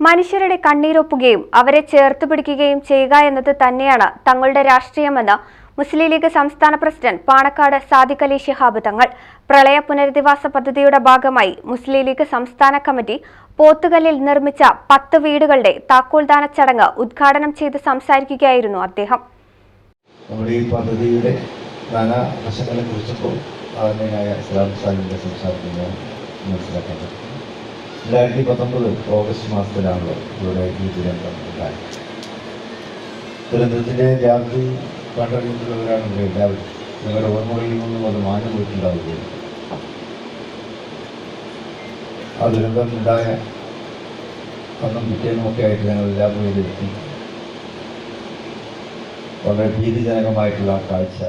മനുഷ്യരുടെ കണ്ണീരൊപ്പുകയും അവരെ ചേർത്ത് പിടിക്കുകയും ചെയ്യുക എന്നത് തന്നെയാണ് തങ്ങളുടെ രാഷ്ട്രീയമെന്ന് മുസ്ലിം ലീഗ് സംസ്ഥാന പ്രസിഡന്റ് പാണക്കാട് സാദിഖ് അലി ശിഹാബ് തങ്ങൾ. പ്രളയ പുനരധിവാസ പദ്ധതിയുടെ ഭാഗമായി മുസ്ലിം ലീഗ് സംസ്ഥാന കമ്മിറ്റി പോത്തുകല്ലിൽ നിർമ്മിച്ച പത്ത് വീടുകളുടെ താക്കോൽദാന ചടങ്ങ് ഉദ്ഘാടനം ചെയ്ത് സംസാരിക്കുകയായിരുന്നു അദ്ദേഹം. നമ്മുടെ പദ്ധതിയുടെ രണ്ടായിരത്തി പത്തൊമ്പത് ഓഗസ്റ്റ് മാസത്തിലാണല്ലോ ഇവിടെ ഈ ദുരന്തം ഉണ്ടായത്. ദുരന്തത്തിന്റെ വ്യാപ്തി കണ്ടറിഞ്ഞിട്ടുള്ളവരാണ് ഇവിടെ എല്ലാവരും. നിങ്ങളുടെ ഓർമ്മകളിൽ നിന്നും അത് മാഞ്ഞു പോയിട്ടുണ്ടാവുകയും ആ ദുരന്തം ഉണ്ടായ അന്നും പിറ്റേന്നുമൊക്കെ ആയിട്ട് ഞങ്ങൾ എല്ലാം എത്തി. വളരെ ഭീതിജനകമായിട്ടുള്ള കാഴ്ച.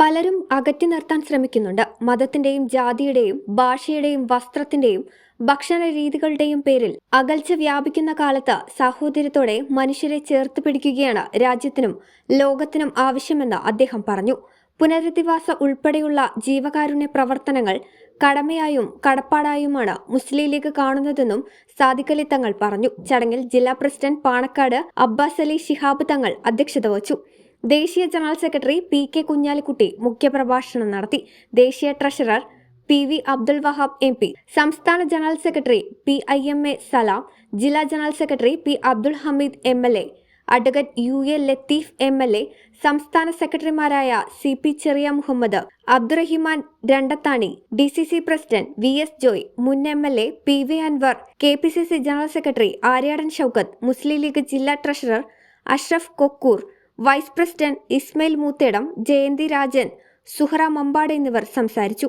പലരും അകറ്റി നിർത്താൻ ശ്രമിക്കുന്നുണ്ട്. മതത്തിന്റെയും ജാതിയുടെയും ഭാഷയുടെയും വസ്ത്രത്തിന്റെയും ഭക്ഷണ രീതികളുടെയും പേരിൽ അകൽച്ച വ്യാപിക്കുന്ന കാലത്ത് സാഹോദര്യത്തോടെ മനുഷ്യരെ ചേർത്ത് പിടിക്കുകയാണ് രാജ്യത്തിനും ലോകത്തിനും ആവശ്യമെന്ന് അദ്ദേഹം പറഞ്ഞു. പുനരധിവാസ ഉൾപ്പെടെയുള്ള ജീവകാരുണ്യ പ്രവർത്തനങ്ങൾ കടമയായും കടപ്പാടായുമാണ് മുസ്ലിം ലീഗ് കാണുന്നതെന്നും സാദിഖലി തങ്ങൾ പറഞ്ഞു. ചടങ്ങിൽ ജില്ലാ പ്രസിഡന്റ് പാണക്കാട് അബ്ബാസ് അലി ശിഹാബ് തങ്ങൾ അധ്യക്ഷത വഹിച്ചു. ദേശീയ general secretary P K Kunhalikutty മുഖ്യപ്രഭാഷണം നടത്തി. ദേശീയ treasurer P V Abdul Wahab M P സംസ്ഥാന general secretary P I M A Salam ജില്ലാ general secretary P Abdul Hameed M L A advocate U A Latheef M L A സംസ്ഥാന സെക്രട്ടറിമാരായ C P Cheriya Muhammad Abdurahiman Randathani D C C president V S Joy മുൻ M L A P V Anvar K P C C general secretary Aryadan Shoukath Muslim League ജില്ലാ treasurer Ashraf Kokkur vice president Ismail Moothedam Jayanthi Rajan Suhara Mambad എന്നിവർ സംസാരിച്ചു.